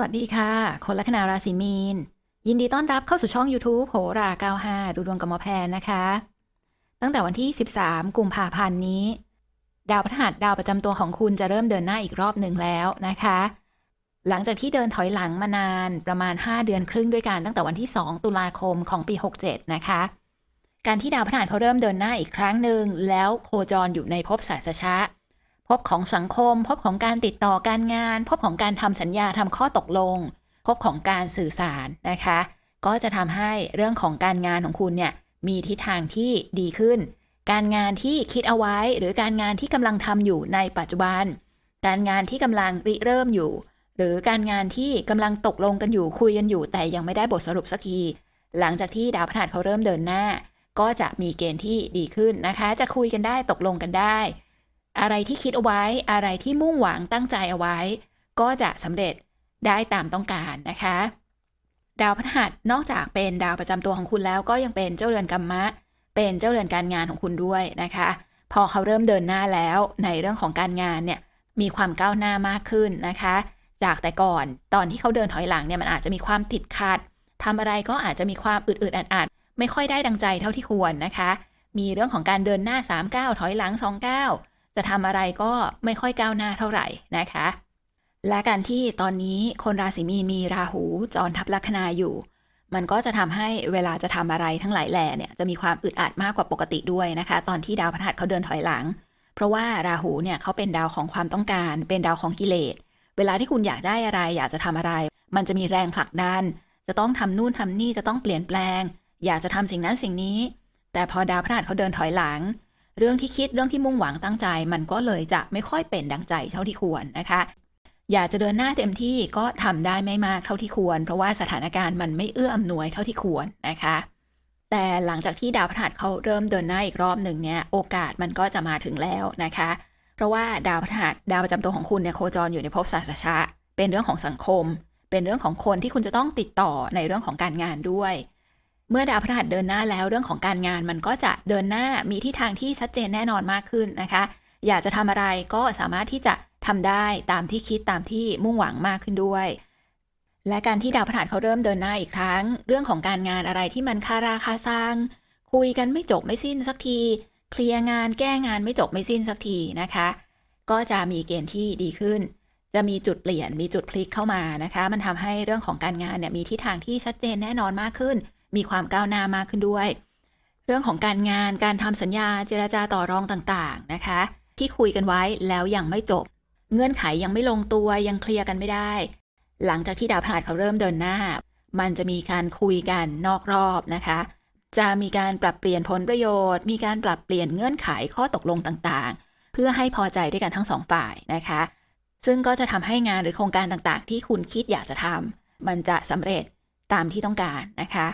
สวัสดีค่ะ คนลัคนาราศีมีน ยินดีต้อนรับเข้าสู่ช่อง YouTube โหรา 95 ดูดวงกับหมอแพนนะคะ ตั้งแต่วันที่ 13 กุมภาพันธ์นี้ ดาวพฤหัสดาวประจำตัวของคุณจะเริ่มเดินหน้าอีกรอบหนึ่งแล้วนะคะ หลังจากที่เดินถอยหลังมานานประมาณ 5 เดือนครึ่งด้วยกันตั้งแต่วันที่ 2 ตุลาคมของปี 67 นะคะ การที่ดาวพฤหัสเขาเริ่มเดินหน้าอีกครั้งหนึ่งแล้วโคจรอยู่ในภพสายสชะ พบของสังคม พบของการติดต่อการงาน พบของการทำสัญญาทำข้อตกลง พบของการสื่อสารนะคะ ก็จะทำให้เรื่องของการงานของคุณเนี่ยมีทิศทางที่ดีขึ้น การงานที่คิดเอาไว้หรือการงานที่กำลังทำอยู่ในปัจจุบัน การงานที่กำลังริเริ่มอยู่ หรือการงานที่กำลังตกลงกันอยู่คุยกันอยู่ แต่ยังไม่ได้บทสรุปสักทีหลังจากที่ดาวพฤหัสเขาเริ่มเดินหน้า ก็จะมีเกณฑ์ที่ดีขึ้นนะคะ จะคุยกันได้ตกลงกันได้ อะไรที่คิดเอาไว้อะไรที่มุ่งหวังตั้งใจเอาไว้ ก็จะสำเร็จได้ตามต้องการนะคะ ดาวพฤหัสนอกจากเป็นดาวประจำตัวของคุณแล้วก็ยังเป็นเจ้าเรือนกรรมะ เป็นเจ้าเรือนการงานของคุณด้วยนะคะ พอเขาเริ่มเดินหน้าแล้วในเรื่องของการงานเนี่ยมีความก้าวหน้ามากขึ้นนะคะ จากแต่ก่อนตอนที่เขาเดินถอยหลังเนี่ยมันอาจจะมีความติดขัดทำอะไรก็อาจจะมีความอึดอัดไม่ค่อยได้ดังใจเท่าที่ควรนะคะ มีเรื่องของการเดินหน้า3ก้าวถอยหลัง2ก้าว จะทำอะไรก็ไม่ค่อยก้าวหน้าเท่าไหร่นะคะ และการที่ตอนนี้คนราศีมีนมีราหูจรทับลัคนาอยู่ มันก็จะทำให้เวลาจะทำอะไรทั้งหลายแหล่เนี่ยจะมีความอึดอัดมากกว่าปกติด้วยนะคะ ตอนที่ดาวพฤหัสเขาเดินถอยหลัง เพราะว่าราหูเนี่ยเขาเป็นดาวของความต้องการ เป็นดาวของกิเลสเวลาที่คุณอยากได้อะไร อยากจะทำอะไร มันจะมีแรงผลักดัน จะต้องทำนู่นทำนี่จะต้องเปลี่ยนแปลง อยากจะทำสิ่งนั้นสิ่งนี้ แต่พอดาวพฤหัสเขาเดินถอยหลัง เรื่องที่คิดเรื่องที่มุ่งหวังตั้งใจ มันก็เลยจะไม่ค่อยเป็นดังใจเท่าที่ควรนะคะ อยากจะเดินหน้าเต็มที่ก็ทำได้ไม่มากเท่าที่ควร เพราะว่าสถานการณ์มันไม่เอื้ออำนวยเท่าที่ควรนะคะ แต่หลังจากที่ดาวพฤหัสเขาเริ่มเดินหน้าอีกรอบหนึ่งเนี่ยโอกาสมันก็จะมาถึงแล้วนะคะ เพราะว่าดาวพฤหัสดาวประจำตัวของคุณเนี่ยโคจรอยู่ในภพสาสชะ เป็นเรื่องของสังคม เป็นเรื่องของคนที่คุณจะต้องติดต่อในเรื่องของการงานด้วย เมื่อดาวพฤหัสเดินหน้าแล้วเรื่องของการงานมันก็จะเดินหน้ามีที่ทางที่ชัดเจนแน่นอนมากขึ้นนะคะ อยากจะทำอะไรก็สามารถที่จะทำได้ตามที่คิดตามที่มุ่งหวังมากขึ้นด้วย และการที่ดาวพฤหัสเขาเริ่มเดินหน้าอีกครั้ง เรื่องของการงานอะไรที่มันคาราคาซังคุยกันไม่จบไม่สิ้นสักที เคลียร์งานแก้งานไม่จบไม่สิ้นสักทีนะคะ ก็จะมีเกณฑ์ที่ดีขึ้น จะมีจุดเปลี่ยนมีจุดพลิกเข้ามานะคะ มันทำให้เรื่องของการงานเนี่ยมีทิศทางที่ชัดเจนแน่นอนมากขึ้น มีความก้าวหน้ามากขึ้นด้วย เรื่องของการงานการทำสัญญาเจรจาต่อรองต่างๆนะคะ ที่คุยกันไว้แล้วยังไม่จบ เงื่อนไขยังไม่ลงตัวยังเคลียร์กันไม่ได้ หลังจากที่ดาวพฤหัสเขาเริ่มเดินหน้า มันจะมีการคุยกันนอกรอบนะคะ จะมีการปรับเปลี่ยนผลประโยชน์ มีการปรับเปลี่ยนเงื่อนไขข้อตกลงต่างๆ เพื่อให้พอใจด้วยกันทั้งสองฝ่ายนะคะซึ่งก็จะทำให้งานหรือโครงการต่างๆ ที่คุณคิดอยากจะทำมันจะสำเร็จตามที่ต้องการนะคะ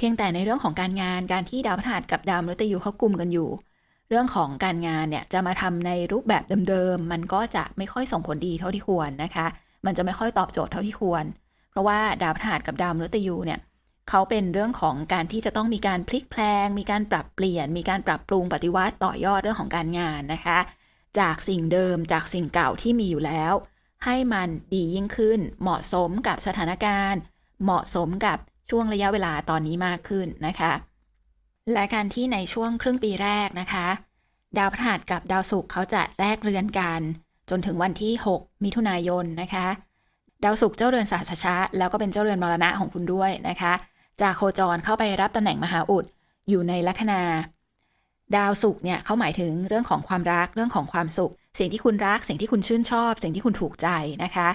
เพียงแต่ในเรื่องของการงานการที่ดาวพฤหัสกับดาวมฤตยูเขากลุ่มกันอยู่ เรื่องของการงานเนี่ยจะมาทำในรูปแบบเดิมๆมันก็จะไม่ค่อยส่งผลดีเท่าที่ควรนะคะ มันจะไม่ค่อยตอบโจทย์เท่าที่ควร เพราะว่าดาวพฤหัสกับดาวมฤตยูเนี่ยเขาเป็นเรื่องของการที่จะต้องมีการพลิกแพลง มีการปรับเปลี่ยน มีการปรับปรุงปฏิวัติต่อยอดเรื่องของการงานนะคะ จากสิ่งเดิมจากสิ่งเก่าที่มีอยู่แล้ว ให้มันดียิ่งขึ้นเหมาะสมกับสถานการณ์ เหมาะสมกับ ช่วงระยะเวลาตอนนี้มากขึ้นนะคะ และการที่ในช่วงครึ่งปีแรกนะคะ ดาวพฤหัสกับดาวศุกร์เขาจะแลกเรือนกัน จนถึงวันที่ 6 มิถุนายนนะคะ ดาวศุกร์เจ้าเรือนสาชชะ แล้วก็เป็นเจ้าเรือนมรณะของคุณด้วยนะคะจะโคจรเข้าไปรับตำแหน่งมหาอุดอยู่ในลัคนาดาวศุกร์เนี่ยเขาหมายถึงเรื่องของความรักเรื่องของความสุข สิ่งที่คุณรัก สิ่งที่คุณชื่นชอบ สิ่งที่คุณถูกใจนะคะ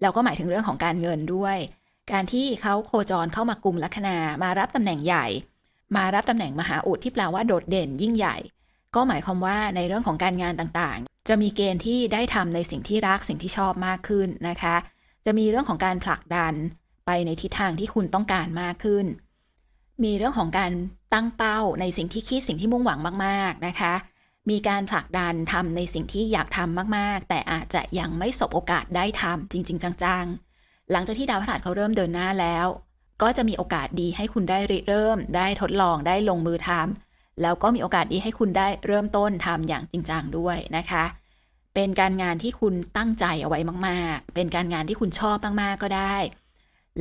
แล้วก็หมายถึงเรื่องของการเงินด้วย การที่เขาโคจรเข้ามากลุ่มลัคนามารับตำแหน่งใหญ่ มารับตำแหน่งมหาอุดที่แปลว่าโดดเด่นยิ่งใหญ่ ก็หมายความว่าในเรื่องของการงานต่างๆ จะมีเกณฑ์ที่ได้ทำในสิ่งที่รักสิ่งที่ชอบมากขึ้นนะคะ จะมีเรื่องของการผลักดันไปในทิศทางที่คุณต้องการมากขึ้น มีเรื่องของการตั้งเป้าในสิ่งที่คิดสิ่งที่มุ่งหวังมากๆนะคะ มีการผลักดันทำในสิ่งที่อยากทำมากๆ แต่อาจจะยังไม่สบโอกาสได้ทำจริง ๆ จังๆ หลังจากที่ดาวพฤหัสเขาเริ่มเดินหน้าแล้ว ก็จะมีโอกาสดีให้คุณได้ริเริ่ม ได้ทดลองได้ลงมือทำแล้วก็มีโอกาสดีให้คุณได้เริ่มต้นทำอย่างจริงจังด้วยนะคะ เป็นการงานที่คุณตั้งใจเอาไว้มาก ๆ เป็นการงานที่คุณชอบมากๆก็ได้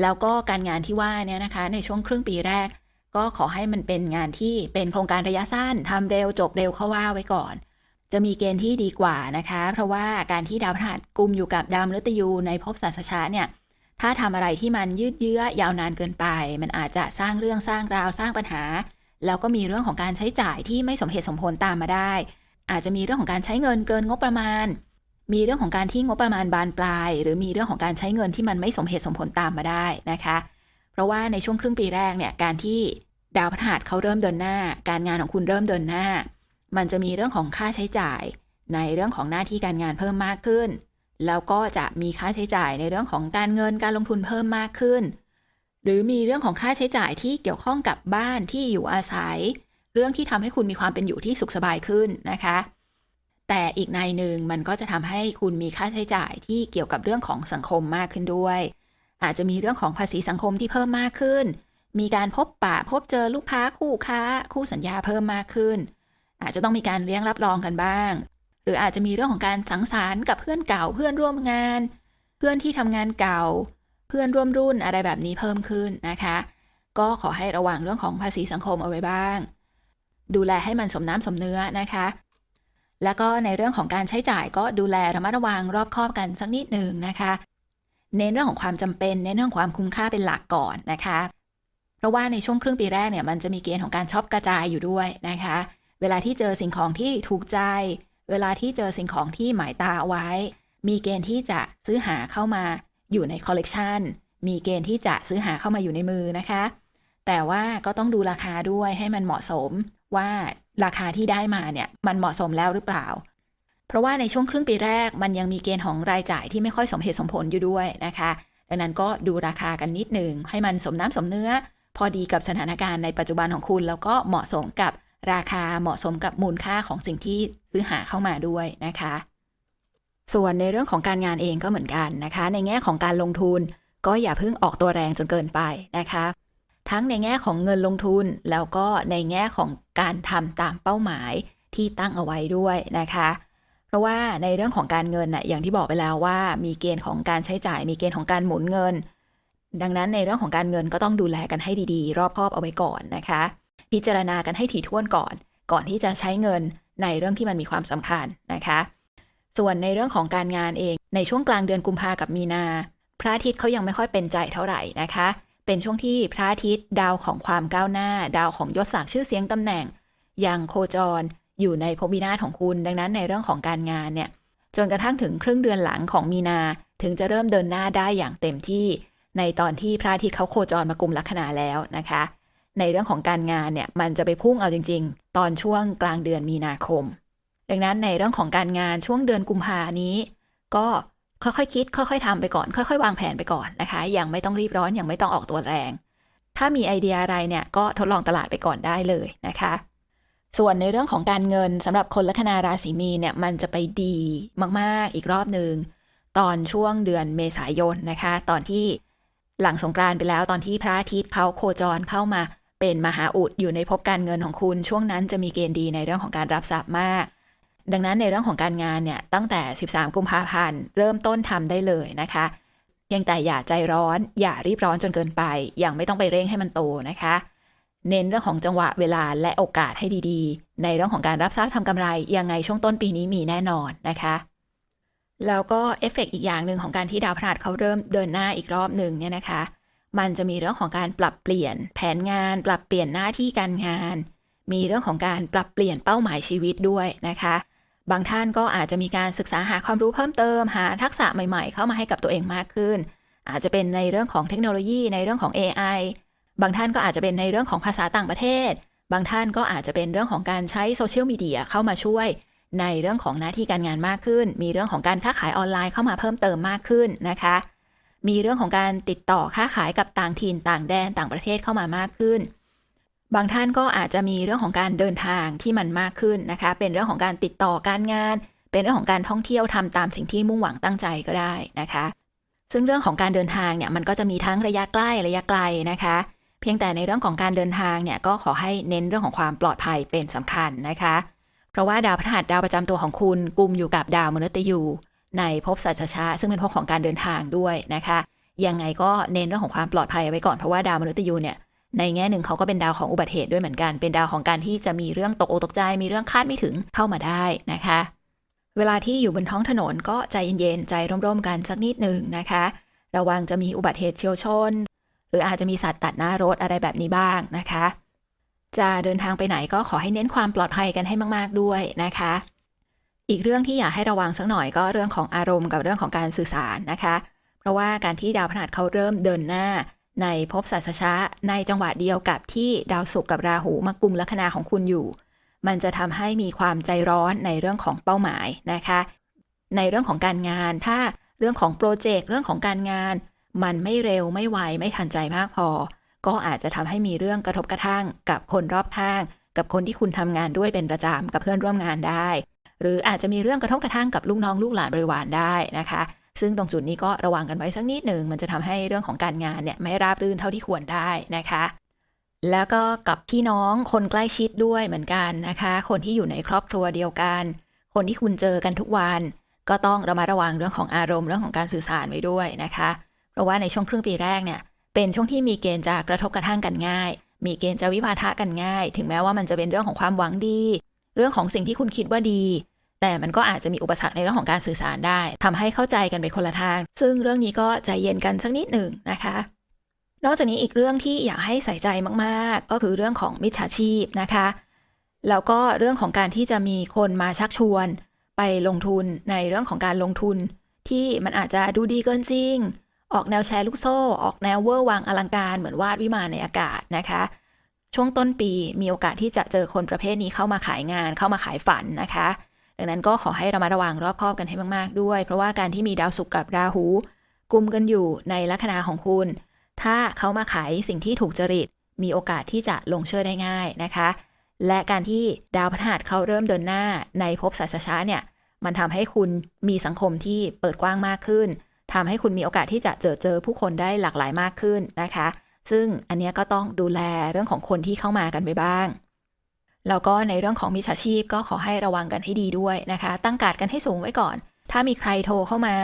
แล้วก็การงานที่ว่าเนี่ยนะคะ ในช่วงครึ่งปีแรก ก็ขอให้มันเป็นงานที่เป็นโครงการระยะสั้นทำเร็วจบเร็วเข้าว่าไว้ก่อนจะมีเกณฑ์ที่ดีกว่านะคะ เพราะว่าการที่ดาวพฤหัสกุมอยู่กับดาวมฤตยูในภพสัสชาเนี่ย ถ้าทำอะไรที่มันยืดเยื้อยาวนานเกินไป มันอาจจะสร้างเรื่องสร้างราวสร้างปัญหา แล้วก็มีเรื่องของการใช้จ่ายที่ไม่สมเหตุสมผลตามมาได้ อาจจะมีเรื่องของการใช้เงินเกินงบประมาณ มีเรื่องของการที่งบประมาณบานปลาย หรือมีเรื่องของการใช้เงินที่มันไม่สมเหตุสมผลตามมาได้นะคะ เพราะว่าในช่วงครึ่งปีแรกเนี่ยการที่ดาวพฤหัสเขาเริ่มเดินหน้า การงานของคุณเริ่มเดินหน้า มันจะมีเรื่องของค่าใช้จ่าย ในเรื่องของหน้าที่การงานเพิ่มมากขึ้น แล้วก็จะมีค่าใช้จ่ายในเรื่องของการเงินการลงทุนเพิ่มมากขึ้น หรือมีเรื่องของค่าใช้จ่ายที่เกี่ยวข้องกับบ้านที่อยู่อาศัย เรื่องที่ทำให้คุณมีความเป็นอยู่ที่สุขสบายขึ้นนะคะ แต่อีกในหนึ่งมันก็จะทำให้คุณมีค่าใช้จ่ายที่เกี่ยวกับเรื่องของสังคมมากขึ้นด้วย อาจจะมีเรื่องของภาษีสังคมที่เพิ่มมากขึ้น มีการพบปะพบเจอลูกค้าคู่ค้า คู่สัญญาเพิ่มมากขึ้น อาจจะต้องมีการเลี้ยงรับรองกันบ้าง รืออาจจะมีเรื่องของการสังสรรค์กับเพื่อนเก่าเพื่อนร่วมงาน เพื่อนที่ทำงานเก่า เพื่อนร่วมรุ่นอะไรแบบนี้เพิ่มขึ้นนะคะ ก็ขอให้ระวังเรื่องของภาษีสังคมเอาไว้บ้าง ดูแลให้มันสมน้ำสมเนื้อนะคะ แล้วก็ในเรื่องของการใช้จ่ายก็ดูแลระมัดระวังรอบคอบกันสักนิดหนึ่งนะคะ เน้นเรื่องของความจำเป็น เน้นเรื่องของความคุ้มค่าเป็นหลักก่อนนะคะ เพราะว่าในช่วงครึ่งปีแรกเนี่ยมันจะมีเกณฑ์ของการช็อปกระจายอยู่ด้วยนะคะ เวลาที่เจอสิ่งของที่ถูกใจ เวลาที่เจอสิ่งของที่หมายตาไว้ มีเกณฑ์ที่จะซื้อหาเข้ามาอยู่ในคอลเลกชันมีเกณฑ์ที่จะซื้อหาเข้ามาอยู่ในมือนะคะ แต่ว่าก็ต้องดูราคาด้วยให้มันเหมาะสมว่าราคาที่ได้มาเนี่ยมันเหมาะสมแล้วหรือเปล่า เพราะว่าในช่วงครึ่งปีแรกมันยังมีเกณฑ์ของรายจ่ายที่ไม่ค่อยสมเหตุสมผลอยู่ด้วยนะคะ ดังนั้นก็ดูราคากันนิดหนึ่งให้มันสมน้ำสมเนื้อ พอดีกับสถานการณ์ในปัจจุบันของคุณ แล้วก็เหมาะสมกับ ราคาเหมาะสมกับมูลค่าของสิ่งที่ซื้อหาเข้ามาด้วยนะคะ ส่วนในเรื่องของการงานเองก็เหมือนกันนะคะ ในแง่ของการลงทุนก็อย่าเพิ่งออกตัวแรงจนเกินไปนะคะ ทั้งในแง่ของเงินลงทุนแล้วก็ในแง่ของการทำตามเป้าหมายที่ตั้งเอาไว้ด้วยนะคะเพราะว่าในเรื่องของการเงินน่ะอย่างที่บอกไปแล้วว่า มีเกณฑ์ของการใช้จ่าย มีเกณฑ์ของการหมุนเงิน ดังนั้นในเรื่องของการเงินก็ต้องดูแลกันให้ดีๆ รอบคอบเอาไว้ก่อนนะคะ พิจารณากันให้ถี่ถ้วนก่อน ก่อนที่จะใช้เงินในเรื่องที่มันมีความสำคัญนะคะ ส่วนในเรื่องของการงานเองในช่วงกลางเดือนกุมภากับมีนา พระอาทิตย์เขายังไม่ค่อยเป็นใจเท่าไหร่นะคะ เป็นช่วงที่พระอาทิตย์ดาวของความก้าวหน้า ดาวของยศศักดิ์ชื่อเสียงตำแหน่ง ยังโคจรอยู่ในภพวินาศของคุณ ดังนั้นในเรื่องของการงานเนี่ยจนกระทั่งถึงครึ่งเดือนหลังของมีนาถึงจะเริ่มเดินหน้าได้อย่างเต็มที่ ในตอนที่พระอาทิตย์เขาโคจรมากลุ่มลัคนาแล้วนะคะ ในเรื่องของการงานเนี่ยมันจะไปพุ่งเอาจริง ๆ ตอนช่วงกลางเดือนมีนาคม ดังนั้นในเรื่องของการงานช่วงเดือนกุมภานี้ ก็ค่อยๆคิด ค่อย ๆทำไปก่อน ค่อย ๆ วางแผนไปก่อนนะคะยังไม่ต้องรีบร้อนยังไม่ต้องออกตัวแรง ถ้ามีไอเดียอะไรเนี่ยก็ทดลองตลาดไปก่อนได้เลยนะคะ ส่วนในเรื่องของการเงินสำหรับคนลัคนาราศีมีนเนี่ยมันจะไปดีมากๆอีกรอบหนึ่งตอนช่วงเดือนเมษายนนะคะ ตอนที่หลังสงกรานไปแล้วตอนที่พระอาทิตย์เขาโคจรเข้ามา เป็นมหาอุดอยู่ในภพการเงินของคุณ ช่วงนั้นจะมีเกณฑ์ดีในเรื่องของการรับทรัพย์มาก ดังนั้นในเรื่องของการงานเนี่ยตั้งแต่ 13 กุมภาพันธ์เริ่มต้นทำได้เลยนะคะเพียงแต่อย่าใจร้อน อย่ารีบร้อนจนเกินไป อยังไม่ต้องไปเร่งให้มันโตนะคะ เน้นเรื่องของจังหวะเวลาและโอกาสให้ดีๆ ในเรื่องของการรับทรัพย์ทำกำไร ยังไงช่วงต้นปีนี้มีแน่นอนนะคะ แล้วก็เอฟเฟกอีกอย่างหนึ่งของการที่ดาวพฤหัสเขาเริ่มเดินหน้าอีกรอบหนึ่งเนี่ยนะคะ มันจะมีเรื่องของการปรับเปลี่ยนแผนงาน ปรับเปลี่ยนหน้าที่การงาน มีเรื่องของการปรับเปลี่ยนเป้าหมายชีวิตด้วยนะคะ บางท่านก็อาจจะมีการศึกษาหาความรู้เพิ่มเติม หาทักษะใหม่ๆ เข้ามาให้กับตัวเองมากขึ้น อาจจะเป็นในเรื่องของเทคโนโลยีในเรื่องของ AI บางท่านก็อาจจะเป็นในเรื่องของภาษาต่างประเทศ บางท่านก็อาจจะเป็นเรื่องของการใช้โซเชียลมีเดียเข้ามาช่วย ในเรื่องของหน้าที่การงานมากขึ้น มีเรื่องของการค้าขายออนไลน์เข้ามาเพิ่มเติมมากขึ้นนะคะ มีเรื่องของการติดต่อค้าขายกับต่างถิ่นต่างแดนต่างประเทศเข้ามามากขึ้น บางท่านก็อาจจะมีเรื่องของการเดินทางที่มันมากขึ้นนะคะ เป็นเรื่องของการติดต่อการงาน เป็นเรื่องของการท่องเที่ยวทำตามสิ่งที่มุ่งหวังตั้งใจก็ได้นะคะ ซึ่งเรื่องของการเดินทางเนี่ยมันก็จะมีทั้งระยะใกล้ระยะไกลนะคะ เพียงแต่ในเรื่องของการเดินทางเนี่ยก็ขอให้เน้นเรื่องของความปลอดภัยเป็นสำคัญนะคะ เพราะว่าดาวพฤหัสดาวประจำตัวของคุณกลุ่มอยู่กับดาวมฤตยู ในภพสัจชะซึ่งเป็นภพของการเดินทางด้วยนะคะ ยังไงก็เน้นเรื่องของความปลอดภัยไว้ก่อนเพราะว่าดาวมฤตยูเนี่ยในแง่หนึ่งเขาก็เป็นดาวของอุบัติเหตุด้วยเหมือนกัน เป็นดาวของการที่จะมีเรื่องตกอกตกใจ มีเรื่องคาดไม่ถึงเข้ามาได้นะคะ เวลาที่อยู่บนท้องถนนก็ใจเย็นๆใจร่มๆกันสักนิดหนึ่งนะคะ ระวังจะมีอุบัติเหตุเฉียวชน หรืออาจจะมีสัตว์ตัดหน้ารถอะไรแบบนี้บ้างนะคะ จะเดินทางไปไหนก็ขอให้เน้นความปลอดภัยกันให้มาก ๆด้วยนะคะ อีกเรื่องที่อยากให้ระวังสักหน่อยก็เรื่องของอารมณ์กับเรื่องของการสื่อสารนะคะ เพราะว่าการที่ดาวพฤหัสเขาเริ่มเดินหน้า ในภพสัสชะในจังหวะเดียวกับที่ดาวศุกร์กับราหูมากุมลัคนาของคุณอยู่ มันจะทำให้มีความใจร้อนในเรื่องของเป้าหมายนะคะ ในเรื่องของการงาน ถ้าเรื่องของโปรเจกต์เรื่องของการงาน มันไม่เร็วไม่ไวไม่ทันใจมากพอ ก็อาจจะทำให้มีเรื่องกระทบกระทั่งกับคนรอบข้าง กับคนที่คุณทำงานด้วยเป็นประจำกับเพื่อนร่วมงานได้ หรืออาจจะมีเรื่องกระทบกระทั่งกับลูกน้องลูกหลานบริวารได้นะคะ ซึ่งตรงจุดนี้ก็ระวังกันไว้สักนิดหนึ่งมันจะทำให้เรื่องของการงานเนี่ยไม่ราบรื่นเท่าที่ควรได้นะคะ แล้วก็กับพี่น้องคนใกล้ชิดด้วยเหมือนกันนะคะ คนที่อยู่ในครอบครัวเดียวกัน คนที่คุณเจอกันทุกวัน ก็ต้องระมัดระวังเรื่องของอารมณ์เรื่องของการสื่อสารไว้ด้วยนะคะ เพราะว่าในช่วงครึ่งปีแรกเนี่ยเป็นช่วงที่มีเกณฑ์จะกระทบกระทั่งกันง่าย มีเกณฑ์จะวิวาทะกันง่าย ถึงแม้ว่ามันจะเป็นเรื่องของความหวังดี เรื่องของสิ่งที่คุณคิดว่าดี แต่มันก็อาจจะมีอุปสรรคในเรื่องของการสื่อสารได้ทำให้เข้าใจกันไปคนละทาง ซึ่งเรื่องนี้ก็ใจเย็นกันสักนิดหนึ่งนะคะนอกจากนี้อีกเรื่องที่อยากให้ใส่ใจมากๆ ก็คือเรื่องของมิจฉาชีพนะคะ แล้วก็เรื่องของการที่จะมีคนมาชักชวน ไปลงทุนในเรื่องของการลงทุน ที่มันอาจจะดูดีเกินจริง ออกแนวแชร์ลูกโซ่ ออกแนวเวอร์วังอลังการเหมือนวาดวิมานในอากาศนะคะ ช่วงต้นปีมีโอกาสที่จะเจอคนประเภทนี้เข้ามาขายงานเข้ามาขายฝันนะคะ ดังนั้นก็ขอให้ระมัดระวังรอบคอบกันให้มาก ๆ ด้วย เพราะว่าการที่มีดาวศุกร์กับราหูกุมกันอยู่ในลัคนาของคุณ ถ้าเขามาขายสิ่งที่ถูกจริต มีโอกาสที่จะลงเชื่อได้ง่ายนะคะ และการที่ดาวพฤหัสเขาเริ่มเดินหน้าในภพสัสชาเนี่ย มันทำให้คุณมีสังคมที่เปิดกว้างมากขึ้นทำให้คุณมีโอกาสที่จะเจอเจอผู้คนได้หลากหลายมากขึ้นนะคะ ซึ่งอันนี้ก็ต้องดูแลเรื่องของคนที่เข้ามากันไปบ้าง แล้วก็ในเรื่องของมิจฉาชีพก็ขอให้ระวังกันให้ดีด้วยนะคะ ตั้งการกันให้สูงไว้ก่อน ถ้ามีใครโทรเข้ามา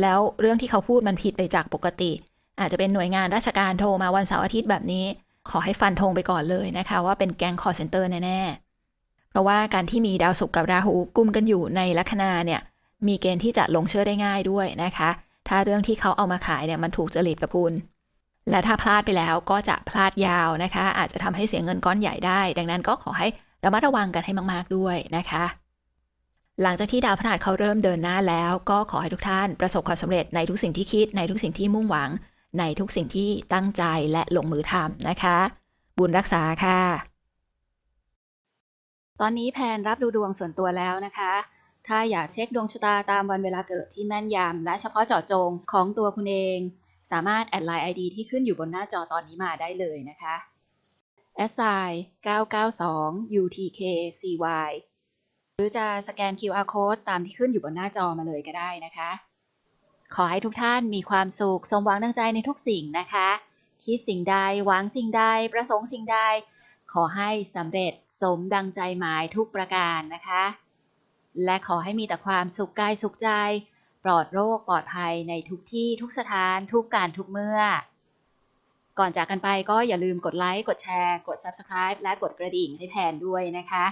แล้วเรื่องที่เขาพูดมันผิดไปจากปกติ อาจจะเป็นหน่วยงานราชการโทรมาวันเสาร์อาทิตย์แบบนี้ ขอให้ฟันธงไปก่อนเลยนะคะ ว่าเป็นแก๊งคอร์เซนเตอร์แน่ๆเพราะว่าการที่มีดาวศุกร์กับราหูกุมกันอยู่ในลัคนาเนี่ยมีเกณฑ์ที่จะลงเชื่อได้ง่ายด้วยนะคะ ถ้าเรื่องที่เขาเอามาขายเนี่ยมันถูกจริตกับคุณ และถ้าพลาดไปแล้วก็จะพลาดยาวนะคะ อาจจะทำให้เสียเงินก้อนใหญ่ได้ ดังนั้นก็ขอให้ระมัดระวังกันให้มาก ๆ ด้วยนะคะ หลังจากที่ดาวพฤหัสเขาเริ่มเดินหน้าแล้ว ก็ขอให้ทุกท่านประสบความสำเร็จในทุกสิ่งที่คิดในทุกสิ่งที่มุ่งหวัง ในทุกสิ่งที่ตั้งใจและลงมือทำนะคะ บุญรักษาค่ะ ตอนนี้แพนรับดูดวงส่วนตัวแล้วนะคะถ้าอยากเช็คดวงชะตาตามวันเวลาเกิดที่แม่นยำและเฉพาะเจาะจงของตัวคุณเอง สามารถแอดไลน์ ID ที่ขึ้นอยู่บนหน้าจอตอนนี้มาได้เลยนะคะ s i 992 UTKCY หรือจะสแกน QR code ตามที่ขึ้นอยู่บนหน้าจอมาเลยก็ได้นะคะ ขอให้ทุกท่านมีความสุข สมหวังดังใจในทุกสิ่งนะคะ คิดสิ่งใด หวังสิ่งใด ประสงค์สิ่งใด ขอให้สำเร็จสมดังใจหมายทุกประการนะคะ และขอให้มีแต่ความสุขกายสุขใจ ลอดโรคปลอดภัยในทุกที่ทุกสถานทุกการทุกเมื่อ ก่อนจากกันไปก็อย่าลืมกดไลค์กดแชร์ กด Subscribe และกดกระดิ่งให้แทนด้วยนะคะ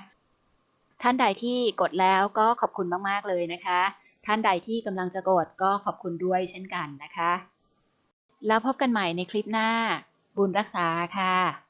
ท่านใดที่กดแล้วก็ขอบคุณมาก ๆ เลยนะคะ ท่านใดที่กำลังจะกดก็ขอบคุณด้วยเช่นกันนะคะ แล้วพบกันใหม่ในคลิปหน้า บุญรักษาค่ะ